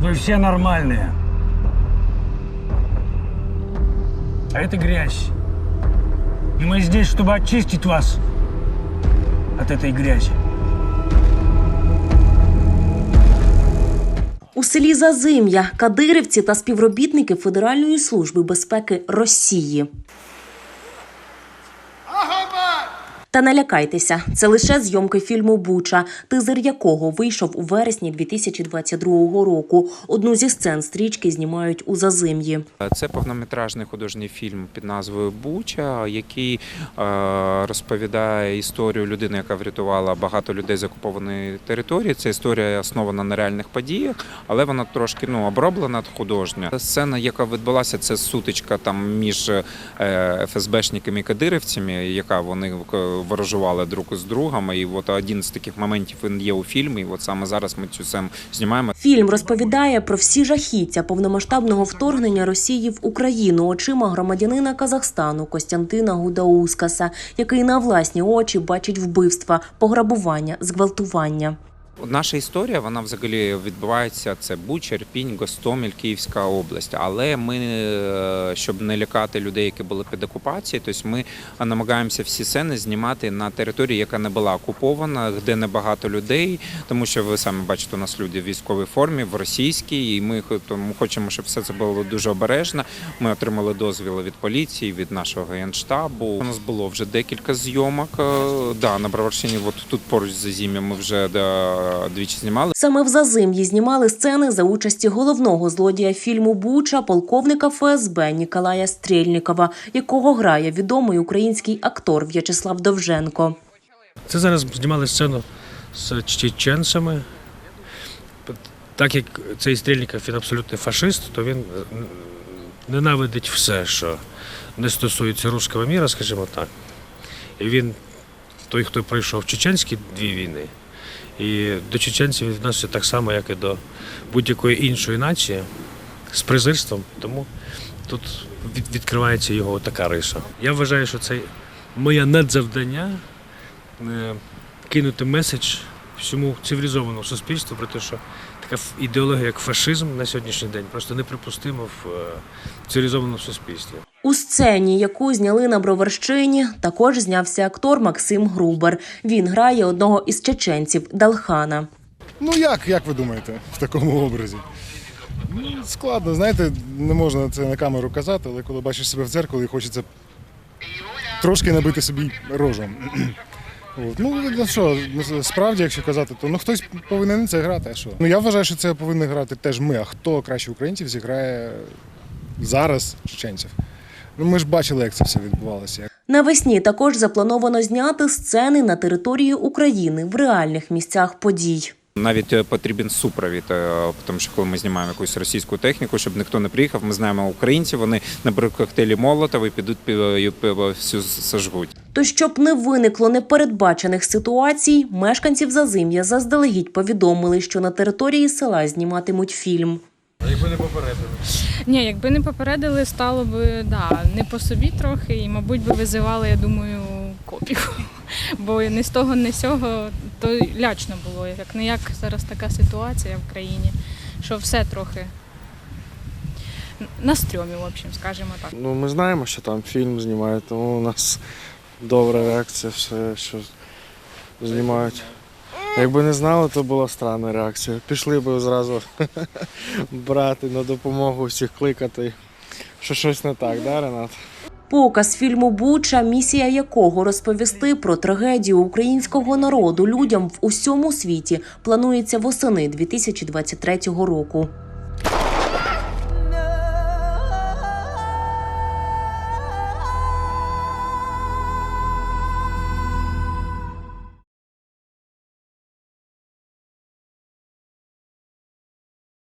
Вы все нормальные. А это грязь. И мы здесь, чтобы очистить вас от этой грязи. У селі Зазим'я кадирівці та співробітники Федеральної служби безпеки Росії. Та не лякайтеся, це лише зйомки фільму Буча, тизер якого вийшов у вересні 2022 року. Одну зі сцен стрічки знімають у Зазим'ї. Це повнометражний художній фільм під назвою Буча, який е, розповідає історію людини, яка врятувала багато людей з окупованої території. Це історія основана на реальних подіях, але вона трошки ну оброблена художня. Сцена, яка відбулася, це сутичка там між е, ФСБшниками і кадирівцями, яка вони е, ворожували друг з другом. І от один з таких моментів він є у фільмі. І от саме зараз ми цю сам знімаємо. Фільм розповідає про всі жахіття повномасштабного вторгнення Росії в Україну очима громадянина Казахстану Костянтина Гудаускаса, який на власні очі бачить вбивства, пограбування, зґвалтування. Наша історія вона взагалі відбувається. Це Буч, Ірпінь, Гостомель, Київська область. Але ми, е, щоб не лякати людей, які були під окупацією, тобто ми намагаємося всі сцени знімати на території, яка не була окупована, де небагато людей, тому що ви самі бачите, у нас люди в військовій формі, в російській, і ми тому хочемо, щоб все це було дуже обережно. Ми отримали дозвіл від поліції, від нашого генштабу. У нас було вже декілька зйомок. е, Да, на Броварщині, от тут поруч з Зім'я ми вже да, двічі знімали. Саме в Зазим'ї знімали сцени за участі головного злодія фільму Буча, полковника ФСБ Ніколая Стрєльнікова, якого грає відомий український актор В'ячеслав Довженко. Це зараз знімали сцену з чеченцями. Так як цей Стрільников він абсолютний фашист, то він ненавидить все, що не стосується руського міра, скажімо так. І він той, хто пройшов чеченські дві війни, і до чеченців відноситься так само, як і до будь-якої іншої нації з презирством. Тому тут відкривається його така риса. Я вважаю, що це моє надзавдання е, кинути меседж всьому цивілізованому суспільству про те, що ідеологія, як фашизм на сьогоднішній день, просто неприпустима в е, цивілізованому суспільстві. У сцені, яку зняли на Броварщині, також знявся актор Максим Грубер. Він грає одного із чеченців Далхана. Ну як, як ви думаєте, в такому образі? Ну, складно, знаєте, не можна це на камеру казати, але коли бачиш себе в дзеркалі, хочеться трошки набити собі рожем. От. Ну, ну що, ну, справді, якщо казати, то ну хтось повинен це грати, а що? Ну я вважаю, що це повинні грати теж ми, а хто краще українців зіграє зараз чеченців. Ну ми ж бачили, як це все відбувалося. Навесні також заплановано зняти сцени на території України в реальних місцях подій. Навіть е, потрібен супровід, е, тому що коли ми знімаємо якусь російську техніку, щоб ніхто не приїхав, ми знаємо українців, вони наберуть коктейлі Молотова і підуть пі- всю сожгуть. То щоб не виникло непередбачених ситуацій, мешканців Зазим'я заздалегідь повідомили, що на території села зніматимуть фільм. Якби не попередились? Ні, якби не попередили, стало б да, не по собі трохи, і, мабуть, би визивали, я думаю, копів. Бо не з того, не з сього, то лячно було. Як не як зараз така ситуація в країні, що все трохи на стрьомі, в общем, скажімо так. Ну, ми знаємо, що там фільм знімають, тому у нас добра реакція, все, що знімають. Якби не знали, то була странна реакція. Пішли б зразу брати на допомогу всіх кликати. Що щось не так, да, Ренат? Показ фільму Буча, місія якого розповісти про трагедію українського народу людям в усьому світі, планується восени 2023 року.